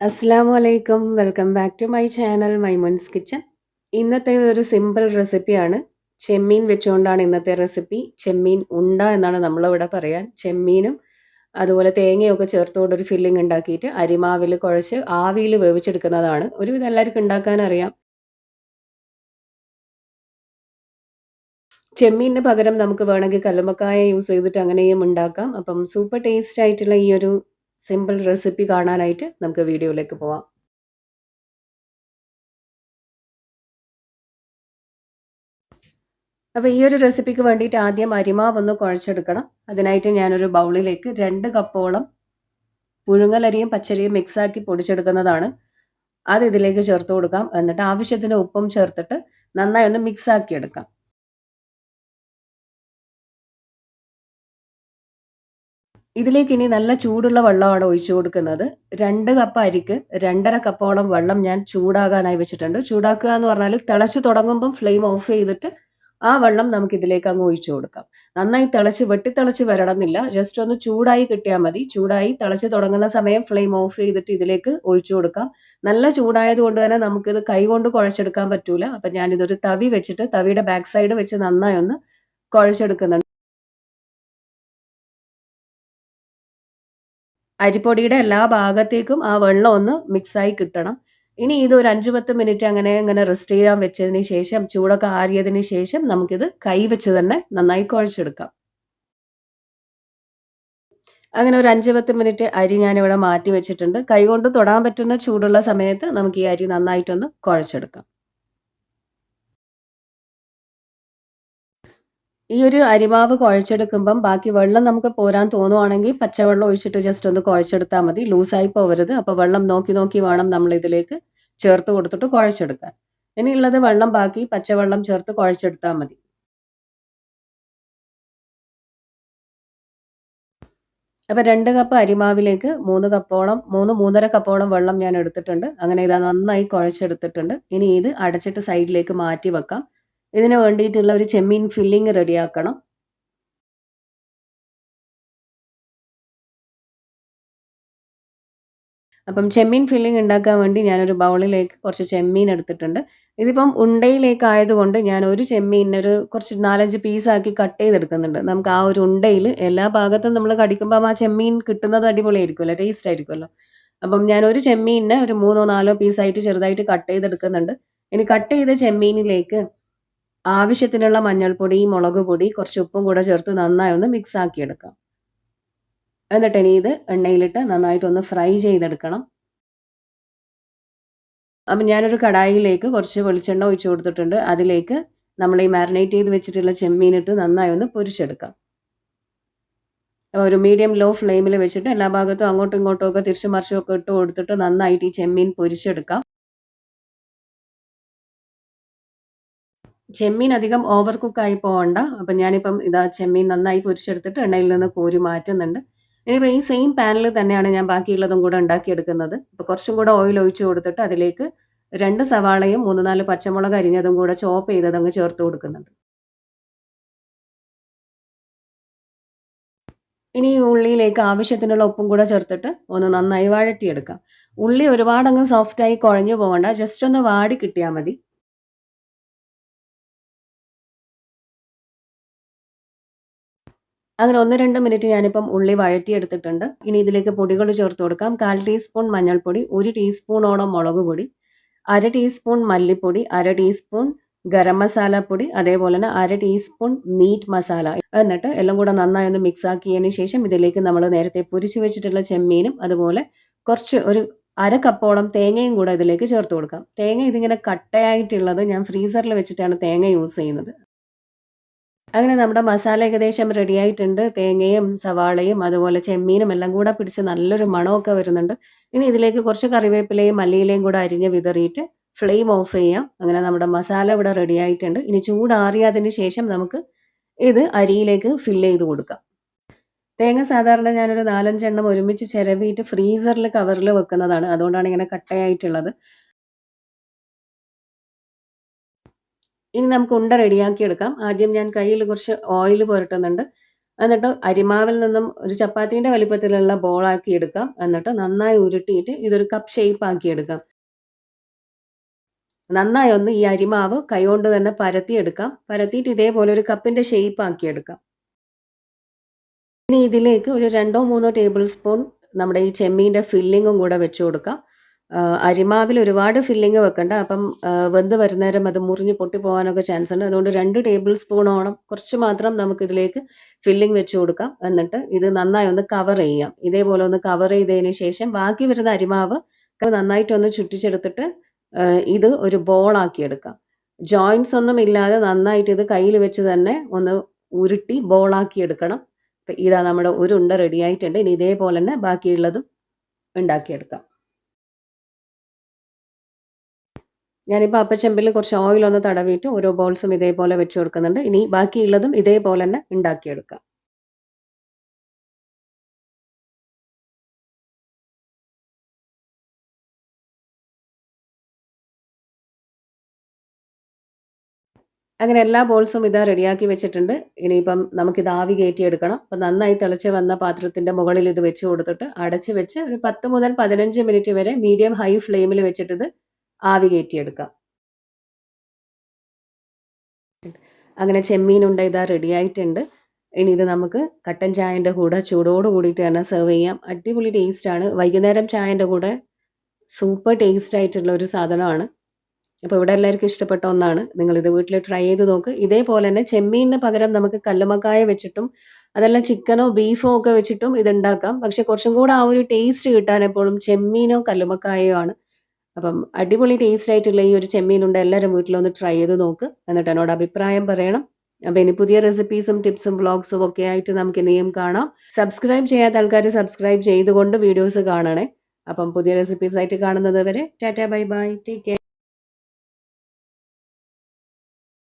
അസ്സാം വലൈക്കും welcome back to my channel മൈമൻസ് kitchen. ഇന്നത്തെ ഒരു സിമ്പിൾ റെസിപ്പിയാണ്. ചെമ്മീൻ വെച്ചുകൊണ്ടാണ് ഇന്നത്തെ റെസിപ്പി. ചെമ്മീൻ ഉണ്ട എന്നാണ് നമ്മളിവിടെ പറയാൻ. ചെമ്മീനും അതുപോലെ തേങ്ങയൊക്കെ ചേർത്തുകൊണ്ട് ഒരു ഫില്ലിംഗ് ഉണ്ടാക്കിയിട്ട് അരിമാവിൽ കുഴച്ച് ആവിയിൽ വേവിച്ചെടുക്കുന്നതാണ്. ഒരുവിധം എല്ലാവർക്കും ഉണ്ടാക്കാൻ അറിയാം. ചെമ്മീനിന് പകരം നമുക്ക് വേണമെങ്കിൽ കല്ലുമക്കായ യൂസ് ചെയ്തിട്ട് അങ്ങനെയും ഉണ്ടാക്കാം. അപ്പം സൂപ്പർ ടേസ്റ്റ് ആയിട്ടുള്ള ഈ ഒരു സിമ്പിൾ റെസിപ്പി കാണാനായിട്ട് നമുക്ക് വീഡിയോയിലേക്ക് പോവാം. അപ്പോൾ ഈ ഒരു റെസിപ്പിക്ക് വേണ്ടിയിട്ട് ആദ്യം അരിമാവ് ഒന്ന് കുഴച്ചെടുക്കണം. അതിനായിട്ട് ഞാനൊരു ബൗളിലേക്ക് രണ്ട് കപ്പോളം പുഴുങ്ങലരിയും പച്ചരിയും മിക്സാക്കി പൊടിച്ചെടുക്കുന്നതാണ്. അത് ഇതിലേക്ക് ചേർത്ത് കൊടുക്കാം. എന്നിട്ട് ആവശ്യത്തിന് ഉപ്പും ചേർത്തിട്ട് നന്നായി ഒന്ന് മിക്സ് ആക്കി എടുക്കാം ഇതിലേക്ക് ഇനി നല്ല ചൂടുള്ള വെള്ളമാണ് ഒഴിച്ചു കൊടുക്കുന്നത്. രണ്ട് കപ്പ് അരിക്ക് രണ്ടര കപ്പോളം വെള്ളം ഞാൻ ചൂടാകാനായി വെച്ചിട്ടുണ്ട്. ചൂടാക്കുക എന്ന് പറഞ്ഞാൽ തിളച്ച് തുടങ്ങുമ്പം ഫ്ലെയിം ഓഫ് ചെയ്തിട്ട് ആ വെള്ളം നമുക്ക് ഇതിലേക്ക് അങ്ങ് ഒഴിച്ചു കൊടുക്കാം. നന്നായി തിളച്ച് വെട്ടിത്തിളച്ച് വരണമെന്നില്ല. ജസ്റ്റ് ഒന്ന് ചൂടായി കിട്ടിയാൽ മതി. ചൂടായി തിളച്ച് തുടങ്ങുന്ന സമയം ഫ്ലെയിം ഓഫ് ചെയ്തിട്ട് ഇതിലേക്ക് ഒഴിച്ചു കൊടുക്കാം. നല്ല ചൂടായത് കൊണ്ട് തന്നെ നമുക്കിത് കൈകൊണ്ട് കുഴച്ചെടുക്കാൻ പറ്റൂല. അപ്പം ഞാനിതൊരു തവി വെച്ചിട്ട് തവിയുടെ ബാക്ക് സൈഡ് വെച്ച് നന്നായി ഒന്ന് കുഴച്ചെടുക്കുന്നുണ്ട്. അരിപ്പൊടിയുടെ എല്ലാ ഭാഗത്തേക്കും ആ വെള്ളം ഒന്ന് മിക്സായി കിട്ടണം. ഇനി ഇത് ഒരു അഞ്ചു പത്ത് മിനിറ്റ് അങ്ങനെ ഇങ്ങനെ റെസ്റ്റ് ചെയ്യാൻ വെച്ചതിന് ശേഷം ചൂടൊക്കെ ആറിയതിന് ശേഷം നമുക്കിത് കൈ വെച്ച് തന്നെ നന്നായി കുഴച്ചെടുക്കാം. അങ്ങനെ ഒരു അഞ്ച് പത്ത് മിനിറ്റ് അരി ഞാനിവിടെ മാറ്റി വെച്ചിട്ടുണ്ട്. കൈകൊണ്ട് തൊടാൻ പറ്റുന്ന ചൂടുള്ള സമയത്ത് നമുക്ക് ഈ അരി നന്നായിട്ടൊന്ന് കുഴച്ചെടുക്കാം. ഈ ഒരു അരിമാവ് കുഴച്ചെടുക്കുമ്പം ബാക്കി വെള്ളം നമുക്ക് പോരാൻ തോന്നുവാണെങ്കിൽ പച്ചവെള്ളം ഒഴിച്ചിട്ട് ജസ്റ്റ് ഒന്ന് കുഴച്ചെടുത്താൽ മതി. ലൂസായി പോവരുത്. അപ്പോൾ വെള്ളം നോക്കി നോക്കി വേണം നമ്മൾ ഇതിലേക്ക് ചേർത്ത് കൊടുത്തിട്ട് കുഴച്ചെടുക്കാൻ. ഇനിയുള്ളത് വെള്ളം ബാക്കി പച്ചവെള്ളം ചേർത്ത് കുഴച്ചെടുത്താൽ മതി. അപ്പൊ രണ്ട് കപ്പ് അരിമാവിലേക്ക് മൂന്ന് കപ്പോളം മൂന്ന് മൂന്നര കപ്പോളം വെള്ളം ഞാൻ എടുത്തിട്ടുണ്ട്. അങ്ങനെ ഇതാ നന്നായി കുഴച്ചെടുത്തിട്ടുണ്ട്. ഇനി ഇത് അടച്ചിട്ട് സൈഡിലേക്ക് മാറ്റി വെക്കാം. ഇതിന് വേണ്ടിയിട്ടുള്ള ഒരു ചെമ്മീൻ ഫില്ലിങ് റെഡിയാക്കണം. അപ്പം ചെമ്മീൻ ഫില്ലിംഗ് ഉണ്ടാക്കാൻ വേണ്ടി ഞാനൊരു ബൗളിലേക്ക് കുറച്ച് ചെമ്മീൻ എടുത്തിട്ടുണ്ട്. ഇതിപ്പം ഉണ്ടയിലേക്ക് ആയതുകൊണ്ട് ഞാൻ ഒരു ചെമ്മീനൊരു കുറച്ച് നാലഞ്ച് പീസാക്കി കട്ട് ചെയ്തെടുക്കുന്നുണ്ട്. നമുക്ക് ആ ഒരു ഉണ്ടയിൽ എല്ലാ ഭാഗത്തും നമ്മൾ കടിക്കുമ്പോൾ ആ ചെമ്മീൻ കിട്ടുന്നത് അടിപൊളിയായിരിക്കുമല്ലോ ടേസ്റ്റ് ആയിരിക്കുമല്ലോ. അപ്പം ഞാൻ ഒരു ചെമ്മീനിനെ ഒരു മൂന്നോ നാലോ പീസായിട്ട് ചെറുതായിട്ട് കട്ട് ചെയ്തെടുക്കുന്നുണ്ട്. ഇനി കട്ട് ചെയ്ത ചെമ്മീനിലേക്ക് ആവശ്യത്തിനുള്ള മഞ്ഞൾപ്പൊടി മുളക് പൊടി കുറച്ച് ഉപ്പും കൂടെ ചേർത്ത് നന്നായി ഒന്ന് മിക്സ് ആക്കി എടുക്കാം എന്നിട്ട് ഇനി ഇത് എണ്ണയിലിട്ട് നന്നായിട്ട് ഒന്ന് ഫ്രൈ ചെയ്തെടുക്കണം. അപ്പം ഞാനൊരു കടായിയിലേക്ക് കുറച്ച് വെളിച്ചെണ്ണ ഒഴിച്ചു കൊടുത്തിട്ടുണ്ട്. അതിലേക്ക് നമ്മൾ ഈ മാരിനേറ്റ് ചെയ്ത് വെച്ചിട്ടുള്ള ചെമ്മീനിട്ട് നന്നായി ഒന്ന് പൊരിച്ചെടുക്കാം. ഒരു മീഡിയം ലോ ഫ്ലെയിമിൽ വെച്ചിട്ട് എല്ലാ ഭാഗത്തും അങ്ങോട്ടും ഇങ്ങോട്ടും ഒക്കെ തിരിച്ചു മറിച്ചും ഒക്കെ ഇട്ട് കൊടുത്തിട്ട് നന്നായിട്ട് ഈ ചെമ്മീൻ പൊരിച്ചെടുക്കാം. ചെമ്മീൻ അധികം ഓവർ കുക്കായി പോകണ്ട അപ്പം ഞാനിപ്പം ഇതാ ചെമ്മീൻ നന്നായി പൊരിച്ചെടുത്തിട്ട് എണ്ണയിൽ നിന്ന് കോരി മാറ്റുന്നുണ്ട്. ഇനിയിപ്പോൾ ഈ സെയിം പാനിൽ തന്നെയാണ് ഞാൻ ബാക്കിയുള്ളതും കൂടെ ഉണ്ടാക്കിയെടുക്കുന്നത്. അപ്പോൾ കുറച്ചും കൂടെ ഓയിൽ ഒഴിച്ചു കൊടുത്തിട്ട് അതിലേക്ക് രണ്ട് സവാളയും മൂന്ന് നാല് പച്ചമുളക് അരിഞ്ഞതും കൂടെ ചോപ്പ് ചെയ്തത് അങ്ങ് ചേർത്ത് കൊടുക്കുന്നുണ്ട്. ഇനി ഈ ഉള്ളിയിലേക്ക് ആവശ്യത്തിനുള്ള ഉപ്പും കൂടെ ചേർത്തിട്ട് ഒന്ന് നന്നായി വഴറ്റിയെടുക്കാം. ഉള്ളി ഒരുപാടങ്ങ് സോഫ്റ്റായി കുഴഞ്ഞു പോകണ്ട ജസ്റ്റ് ഒന്ന് വാടി കിട്ടിയാൽ മതി. അങ്ങനെ ഒന്ന് രണ്ട് മിനിറ്റ് ഞാനിപ്പം ഉള്ളി വഴറ്റിയെടുത്തിട്ടുണ്ട്. ഇനി ഇതിലേക്ക് പൊടികൾ ചേർത്ത് കൊടുക്കാം. കാൽ ടീസ്പൂൺ മഞ്ഞൾപ്പൊടി ഒരു ടീസ്പൂണോളം മുളക് പൊടി അര ടീസ്പൂൺ മല്ലിപ്പൊടി അര ടീസ്പൂൺ ഗരം മസാല പൊടി അതേപോലെ തന്നെ അര ടീസ്പൂൺ മീറ്റ് മസാല. എന്നിട്ട് എല്ലാം കൂടെ നന്നായി ഒന്ന് മിക്സ് ആക്കിയതിന് ശേഷം ഇതിലേക്ക് നമ്മൾ നേരത്തെ പൊരിച്ചു വെച്ചിട്ടുള്ള ചെമ്മീനും അതുപോലെ കുറച്ച് ഒരു അര കപ്പോളം തേങ്ങയും കൂടെ ഇതിലേക്ക് ചേർത്ത് കൊടുക്കാം. തേങ്ങ ഇതിങ്ങനെ കട്ടയായിട്ടുള്ളത് ഞാൻ ഫ്രീസറിൽ വെച്ചിട്ടാണ് തേങ്ങ യൂസ് ചെയ്യുന്നത്. അങ്ങനെ നമ്മുടെ മസാല ഏകദേശം റെഡി ആയിട്ടുണ്ട്. തേങ്ങയും സവാളയും അതുപോലെ ചെമ്മീനും എല്ലാം കൂടെ പിടിച്ച് നല്ലൊരു മണമൊക്കെ വരുന്നുണ്ട്. ഇനി ഇതിലേക്ക് കുറച്ച് കറിവേപ്പിലയും മല്ലിയിലയും കൂടെ അരിഞ്ഞ് വിതറിയിട്ട് ഫ്ലെയിം ഓഫ് ചെയ്യാം. അങ്ങനെ നമ്മുടെ മസാല ഇവിടെ റെഡി ആയിട്ടുണ്ട്. ഇനി ചൂടാറിയതിന് ശേഷം നമുക്ക് ഇത് അരിയിലേക്ക് ഫില്ല് ചെയ്ത് കൊടുക്കാം. തേങ്ങ സാധാരണ ഞാനൊരു നാലഞ്ചെണ്ണം ഒരുമിച്ച് ചിരവിയിട്ട് ഫ്രീസറിൽ കവറിൽ വെക്കുന്നതാണ്. അതുകൊണ്ടാണ് ഇങ്ങനെ കട്ടയായിട്ടുള്ളത്. ഇനി നമുക്ക് ഉണ്ട റെഡിയാക്കി എടുക്കാം. ആദ്യം ഞാൻ കയ്യിൽ കുറച്ച് ഓയിൽ പുരട്ടുന്നുണ്ട്. എന്നിട്ട് അരിമാവിൽ നിന്നും ഒരു ചപ്പാത്തിന്റെ വലിപ്പത്തിലുള്ള ബോളാക്കി എടുക്കാം. എന്നിട്ട് നന്നായി ഉരുട്ടിയിട്ട് ഇതൊരു കപ്പ് ഷേപ്പ് ആക്കി എടുക്കാം. നന്നായി ഒന്ന് ഈ അരിമാവ് കൈകൊണ്ട് തന്നെ പരത്തിയെടുക്കാം പരത്തിയിട്ട് ഇതേപോലെ ഒരു കപ്പിന്റെ ഷേപ്പ് ആക്കി എടുക്കാം. ഇനി ഇതിലേക്ക് ഒരു രണ്ടോ മൂന്നോ ടേബിൾ സ്പൂൺ നമ്മുടെ ഈ ചെമ്മീന്റെ ഫില്ലിങ്ങും കൂടെ വെച്ചു കൊടുക്കാം. അരിമാവിൽ ഒരുപാട് ഫില്ലിങ് വെക്കണ്ട. അപ്പം വെന്ത് വരുന്ന നേരം അത് മുറിഞ്ഞ് പൊട്ടി പോകാനൊക്കെ ചാൻസ് ഉണ്ട്. അതുകൊണ്ട് രണ്ട് ടേബിൾ സ്പൂണോളം കുറച്ച് മാത്രം നമുക്ക് ഇതിലേക്ക് ഫില്ലിംഗ് വെച്ച് കൊടുക്കാം. എന്നിട്ട് ഇത് നന്നായി ഒന്ന് കവർ ചെയ്യാം. ഇതേപോലെ ഒന്ന് കവർ ചെയ്തതിന് ശേഷം ബാക്കി വരുന്ന അരിമാവ് നന്നായിട്ടൊന്ന് ചുറ്റിച്ചെടുത്തിട്ട് ഇത് ഒരു ബോൾ ആക്കി എടുക്കാം. ജോയിൻസ് ഒന്നും ഇല്ലാതെ നന്നായിട്ട് ഇത് കയ്യിൽ വെച്ച് തന്നെ ഒന്ന് ഉരുട്ടി ബോളാക്കി എടുക്കണം. ഇതാ നമ്മുടെ ഒരു ഉണ്ട റെഡി ആയിട്ടുണ്ട്. ഇനി ഇതേപോലെ തന്നെ ബാക്കിയുള്ളതും ഉണ്ടാക്കിയെടുക്കാം. ഞാനിപ്പോൾ അപ്പച്ചെമ്പിൽ കുറച്ച് ഓയിൽ ഒന്ന് തടവിയിട്ട് ഓരോ ബോൾസും ഇതേപോലെ വെച്ച് കൊടുക്കുന്നുണ്ട്. ഇനി ബാക്കിയുള്ളതും ഇതേപോലെ തന്നെ ഉണ്ടാക്കിയെടുക്കാം അങ്ങനെ എല്ലാ ബോൾസും ഇതാ റെഡിയാക്കി വെച്ചിട്ടുണ്ട്. ഇനിയിപ്പം നമുക്കിത് ആവി കയറ്റിയെടുക്കണം. അപ്പം നന്നായി തിളച്ച് വന്ന പാത്രത്തിന്റെ മുകളിൽ ഇത് വെച്ച് കൊടുത്തിട്ട് അടച്ച് വെച്ച് ഒരു പത്ത് മുതൽ പതിനഞ്ച് മിനിറ്റ് വരെ മീഡിയം ഹൈ ഫ്ലെയിമിൽ വെച്ചിട്ട് ഇത് ആവി കയറ്റിയെടുക്കാം. അങ്ങനെ ചെമ്മീനുണ്ട ഇതാ റെഡി ആയിട്ടുണ്ട്. ഇനി ഇത് നമുക്ക് കട്ടൻ ചായന്റെ കൂടെ ചൂടോട് കൂടിയിട്ട് തന്നെ സെർവ് ചെയ്യാം. അടിപൊളി ടേസ്റ്റ് ആണ്. വൈകുന്നേരം ചായന്റെ കൂടെ സൂപ്പർ ടേസ്റ്റ് ആയിട്ടുള്ള ഒരു സാധനമാണ്. അപ്പോൾ ഇവിടെ എല്ലാവർക്കും ഇഷ്ടപ്പെട്ട ഒന്നാണ്. നിങ്ങൾ ഇത് വീട്ടിൽ ട്രൈ ചെയ്ത് നോക്ക്. ഇതേപോലെ തന്നെ ചെമ്മീനിന് പകരം നമുക്ക് കല്ലുമക്കായ വെച്ചിട്ടും അതെല്ലാം ചിക്കനോ ബീഫോ ഒക്കെ വെച്ചിട്ടും ഇത് ഉണ്ടാക്കാം. പക്ഷെ കുറച്ചും കൂടെ ആ ഒരു ടേസ്റ്റ് കിട്ടാൻ എപ്പോഴും ചെമ്മീനോ കല്ലുമക്കായോ ആണ്. അപ്പം അടിപൊളി ടേസ്റ്റ് ആയിട്ടുള്ള ഈ ഒരു ചെമ്മീനുണ്ട്. എല്ലാവരും വീട്ടിലൊന്ന് ട്രൈ ചെയ്ത് നോക്ക്. എന്നിട്ട് എന്നോട് അഭിപ്രായം പറയണം. അപ്പം ഇനി പുതിയ റെസിപ്പീസും ടിപ്സും വ്ളോഗ്സും ഒക്കെ ആയിട്ട് നമുക്ക് ഇനിയും കാണാം. സബ്സ്ക്രൈബ് ചെയ്യാത്ത ആൾക്കാർ സബ്സ്ക്രൈബ് ചെയ്തുകൊണ്ട് വീഡിയോസ് കാണണേ. അപ്പം പുതിയ റെസിപ്പീസ് ആയിട്ട് കാണുന്നത് വരെ tata bye bye. Take care